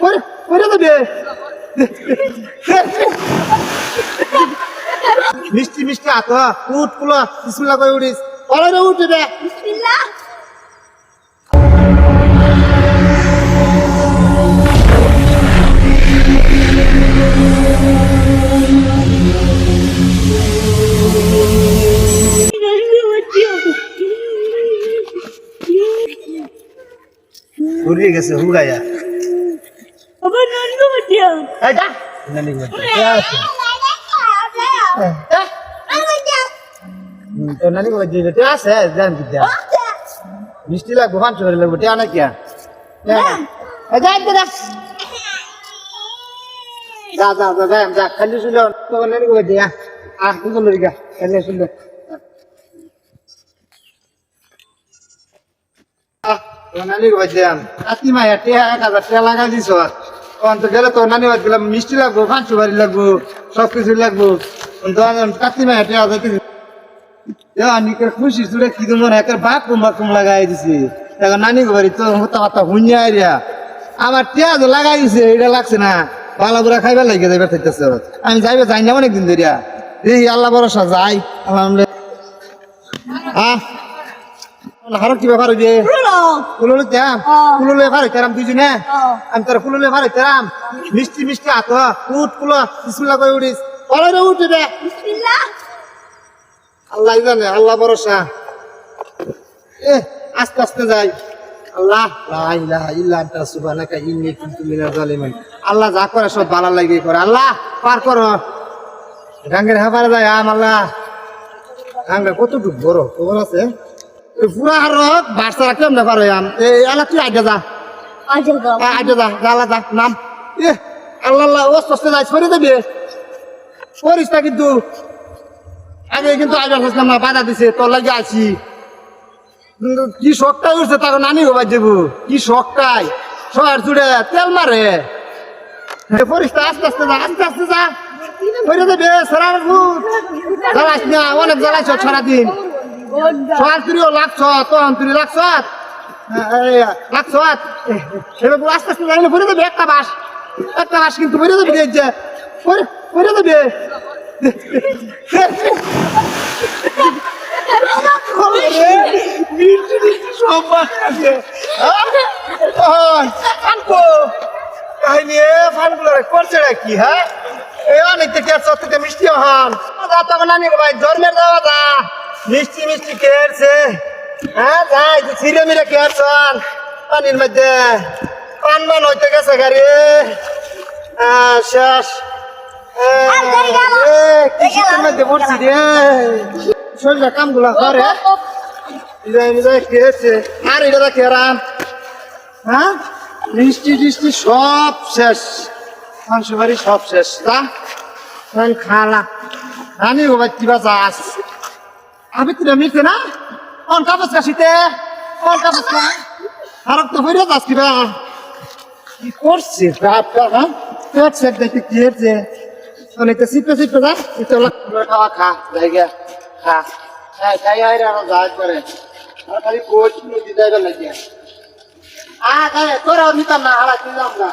ওরে ওরে দেবে মিষ্টি মিষ্টি আত উঠ পুলো বিসমিল্লাহ কই উড়িস ওরে রে উঠ রে বিসমিল্লাহ। ঘুরিয়ে গেছে হুগাইয়া আবার নন্দ বাচ্চা এই যা। নানি তো নানি বলছে বেটে আছে জান বিদ্যা। মিষ্টি লাগবো পাঁচশো করে লাগবো। টিয়া না কিয়া এই যা যা যা। যা যা খালি তো নানি আহ কি করল রিগা খালি শুনলে নানি বলছে কাতি মায়া টিয়া এক হাজার টিয়া লাগাই দিছ। অন্ত গেলে তো নানি বাদ গেলাম, মিষ্টি লাগবো পাঁচশো বাড়ি লাগবো, সব কিছু লাগবো। কাতি মায়া টিয়া যাইতেছি নিকের খুশি? চুড়ে কি তোমার একের বাক কুম লাগাই দিছি। এখন নানি বাড়ি তো হতা হতা হুঞ্জা আইরিয়া আমার টিয়া যে লাগাই দিছে এটা লাগছে না। বালা বুড়া খাইবার লাগে যাইবার থাকতেছে আমি যাইবে যাই না অনেকদিন ধরিয়া। এই আল্লাহ ভরসা, যাই। আলহামদুলিল্লাহ আহ। কি ব্যাপার হইবে ভার আমি তোর ভার হইতারাম মিষ্টি মিষ্টি আত উঠ কুলো বিসমিল্লাহ কই উড়িস ওরে রে উঠ রে আল্লাহ জানে আল্লাহ ভরসা। এ আস্তে আস্তে যাই। আল্লাহ লা ইলাহা ইল্লা আনতা সুবহানাকা ইন্নী কুনতু মিনাজ জালিমিন আল্লাহ যা করে সব ভালো লাগে করে। আল্লাহ পার করো। গাঙ্গের হাবারে যায় আম আল্লাহ। গাঙ্গা কতটুকু বড় খবর আছে? পুরা আর বাচ্চারা কেমনে পারো আম? এই আল্লাহ তুই আগে যা? আগে যা আল্লাহ যা নাম। এ আল্লাহ আল্লাহ ও সস্তে দেবে। করিস না কিন্তু। আগে কিন্তু আগে আসলাম না বাধা দিছে তোর লাগে আছি কি শখটাই উঠছে তাকে নানি হবার দেবো। কি শখটাই। শহর জুড়ে তেল মারে। পরিষ্কার আস্তে আস্তে যা আস্তে আস্তে যা। করে দেবে সারা না অনেক জ্বালাইছ সারাদিন। তুইও লাগছ তখন তুই লাগছ লাগছ সেটা আস্তে আস্তে জানলে ভরে দেবে একটা বাস। একটা বাস কিন্তু ভরে দেবে যে ভরে দেবে করছে কি হ্যাঁ? এই অনেক থেকে মিষ্টি হন। যা তখন নানি ভাই জন্মের দেওয়া মিষ্টি মিষ্টি খেয়েছে হ্যাঁ যাই ছিঁড়ে মিরে খেয়েছন পানির মধ্যে। পান মান হইতে গেছে গাড়ি। শেষ। শীতের মধ্যে পড়ছি রে? শরীরে কামগুলা করে। খেয়েছে আর এটা খেরাম হ্যাঁ? মিষ্টি টিষ্টি সব শেষ। মাংস বাড়ি সব শেষ তা? খালা? কিবা চাস? আমি তুই মিটে না। কোন কাগজ কাশিতে কোন কাগজ কা আরব তো হইরে যাস কিবা কি করছে? বাপটা হ্যাঁ? পেট সেট দেখতে কি হচ্ছে অনেকটা সিপে সিপে যা। এটা খাওয়া, খা, জায়গা, খা। খাই খাই, আয় রে, আমার যাই করে। আর খালি কোচ নদী যাইবার লাগিয়া আ তোরা নিতাম না, হারা কিনলাম না।